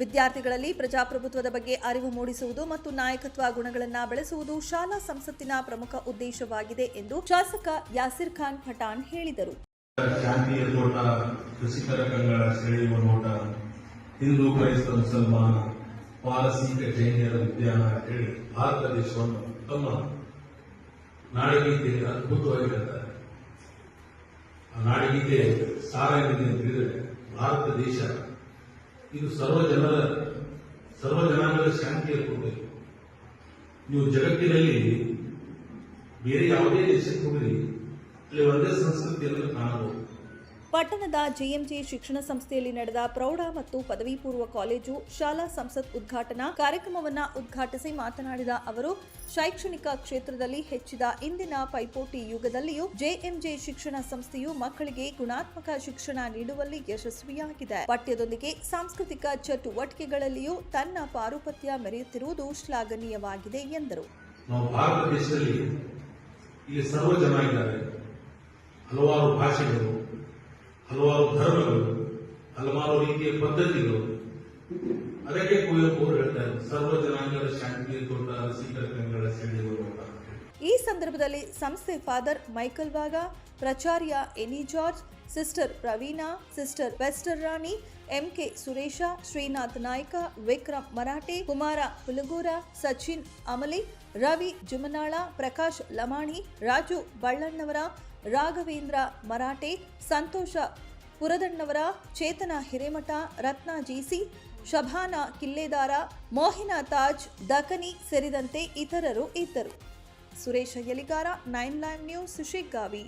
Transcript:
ವಿದ್ಯಾರ್ಥಿಗಳಲ್ಲಿ ಪ್ರಜಾಪ್ರಭುತ್ವದ ಬಗ್ಗೆ ಅರಿವು ಮೂಡಿಸುವುದು ಮತ್ತು ನಾಯಕತ್ವ ಗುಣಗಳನ್ನು ಬೆಳೆಸುವುದು ಶಾಲಾ ಸಂಸತ್ತಿನ ಪ್ರಮುಖ ಉದ್ದೇಶವಾಗಿದೆ ಎಂದು ಶಾಸಕ ಯಾಸಿರ್ ಖಾನ್ ಪಠಾಣ್ ಹೇಳಿದರು. ಶಾಂತಿಯ ತೋಟ, ಕೃಷಿಕರ ಕಂಗಳ ಸೆಳೆಯುವ ನೋಟ, ಹಿಂದೂ ಕ್ರೈಸ್ತ ಮುಸಲ್ಮಾನ ಪಾರಸೀಕ ಜೈನ್ಯರ ಉದ್ಯಾನ ಹೇಳಿ ಭಾರತ ದೇಶವನ್ನು ತಮ್ಮ ನಾಡಗೀತೆಯಲ್ಲಿ ಅದ್ಭುತವಾಗಿರುತ್ತಾರೆ ಆ ನಾಡಗೀತೆ ಸಾರ ಏನಿದೆ ಅಂತ ಹೇಳಿದರೆ ಭಾರತ ದೇಶ ಇದು ಸರ್ವ ಜನರ, ಸರ್ವ ಜನಾಂಗದ ಶಾಂತಿಯ ಕೊಡುಗೆ. ನೀವು ಜಗತ್ತಿನಲ್ಲಿ ಬೇರೆ ಯಾವುದೇ ದೇಶಕ್ಕೆ ಹೋಗಲಿ, ಅಲ್ಲಿ ಒಂದೇ ಸಂಸ್ಕೃತಿಯನ್ನು ಕಾಣಬಹುದು. ಪಟ್ಟಣದ ಜೆಎಂಜೆ ಶಿಕ್ಷಣ ಸಂಸ್ಥೆಯಲ್ಲಿ ನಡೆದ ಪ್ರೌಢ ಮತ್ತು ಪದವಿ ಪೂರ್ವ ಕಾಲೇಜು ಶಾಲಾ ಸಂಸತ್ ಉದ್ಘಾಟನಾ ಕಾರ್ಯಕ್ರಮವನ್ನು ಉದ್ಘಾಟಿಸಿ ಮಾತನಾಡಿದ ಅವರು, ಶೈಕ್ಷಣಿಕ ಕ್ಷೇತ್ರದಲ್ಲಿ ಹೆಚ್ಚಿದ ಇಂದಿನ ಪೈಪೋಟಿ ಯುಗದಲ್ಲಿಯೂ ಜೆಎಂಜೆ ಶಿಕ್ಷಣ ಸಂಸ್ಥೆಯು ಮಕ್ಕಳಿಗೆ ಗುಣಾತ್ಮಕ ಶಿಕ್ಷಣ ನೀಡುವಲ್ಲಿ ಯಶಸ್ವಿಯಾಗಿದೆ. ಪಠ್ಯದೊಂದಿಗೆ ಸಾಂಸ್ಕೃತಿಕ ಚಟುವಟಿಕೆಗಳಲ್ಲಿಯೂ ತನ್ನ ಪಾರುಪತ್ಯ ಮೆರೆಯುತ್ತಿರುವುದು ಶ್ಲಾಘನೀಯವಾಗಿದೆ, ಎಂದರು. ಹಲವಾರು ಭಾಷೆಗಳು ಹಲವಾರು ಧರ್ಮಗಳು ಹಲವಾರು ರೀತಿಯ ಪದ್ಧತಿಗಳು. ಅದಕ್ಕೆ ಕುವೆಂಪು ಅವರು ಹೇಳ್ತಾರೆ ಸರ್ವ ಜನಾಂಗದ ಶಾಂತಿಯ ತೋಟ ರಸಿಕರ ಕಂಗಳ ಸೆಳೆಯುವ ನೋಟ ಅಂತ ಹೇಳಿ. ಈ ಸಂದರ್ಭದಲ್ಲಿ ಸಂಸ್ಥೆ ಫಾದರ್ ಮೈಕಲ್ ವಾಗ ಪ್ರಾಚಾರ್ಯ Annie George, sister Praveena, sister Vester Rani, M K Suresh, Srinath Naik, Vikram Marathe, Kumar Hulagur, Sachin Amali, Ravi Jumanal, Prakash Lamani, Raju Ballannavar, Raghavendra Marathe, Santosh Puradannavar, Chetan Hiremath, Ratna G C Shabana Killedar, Mohina Taj, Dakani ಸೇರಿದಂತೆ ಇತರರು ಇದ್ದರು. Suresh Yaligar nine live news Shiggavi